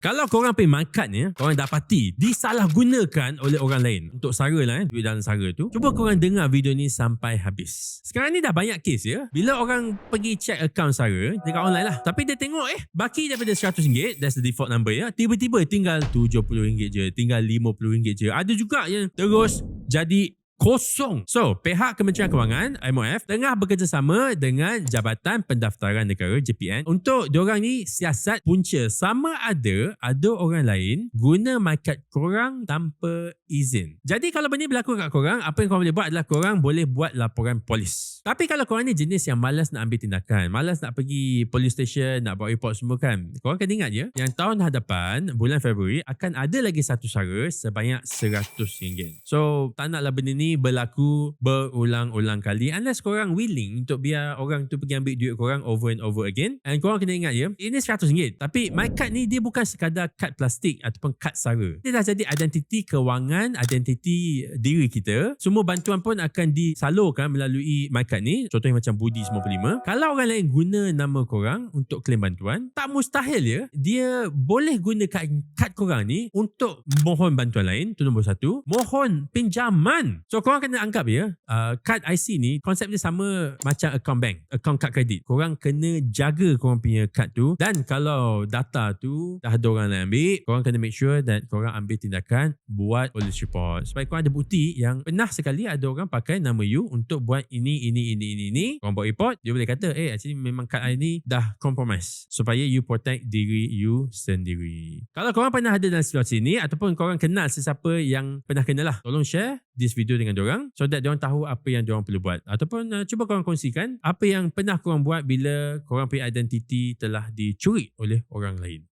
Kalau korang pergi market ni, korang dapati disalahgunakan oleh orang lain untuk sara lah eh, duit dalam sara tu. Cuba korang dengar video ni sampai habis. Sekarang ni dah banyak kes ya. Bila orang pergi check account sara dekat online lah. Tapi dia tengok eh, baki daripada RM100, that's the default number ya. Tiba-tiba tinggal RM70 je, tinggal RM50 je. Ada juga yang terus jadi kosong. So, pihak Kementerian Kewangan MOF tengah bekerjasama dengan Jabatan Pendaftaran Negara JPN untuk diorang ni siasat punca sama ada ada orang lain guna market korang tanpa izin. Jadi kalau benda berlaku kat korang, apa yang korang boleh buat adalah korang boleh buat laporan polis. Tapi kalau korang ni jenis yang malas nak ambil tindakan, malas nak pergi police station, nak buat report semua kan, korang kena ingat je, yang tahun hadapan, bulan Februari, akan ada lagi satu sara sebanyak RM100. So, tak naklah benda ni berlaku berulang-ulang kali unless korang willing untuk biar orang tu pergi ambil duit korang over and over again. And korang kena ingat ya ini RM100 tapi my card ni dia bukan sekadar kad plastik ataupun kad sara. Dia dah jadi identiti kewangan identiti diri kita. Semua bantuan pun akan disalurkan melalui my card ni. Contohnya macam Budi 95 kalau orang lain guna nama korang untuk claim bantuan tak mustahil ya dia boleh guna kad, kad korang ni untuk mohon bantuan lain tu nombor satu. Mohon pinjaman. So korang kena anggap ya uh, kad IC ni konsep dia sama macam account bank account kad kredit. Korang kena jaga korang punya kad tu. Dan kalau data tu dah ada orang nak ambil korang kena make sure that korang ambil tindakan buat police report. Supaya korang ada bukti yang pernah sekali ada orang pakai nama you untuk buat ini ini ini ini ini. Korang buat report dia boleh kata eh actually memang kad I ni dah compromise. Supaya you protect diri you sendiri. Kalau korang pernah ada dalam situasi ni ataupun korang kenal sesiapa yang pernah kena lah tolong share this video dengan diorang so that diorang tahu apa yang diorang perlu buat. Ataupun uh, cuba korang kongsikan apa yang pernah korang buat bila korang punya identiti telah dicuri oleh orang lain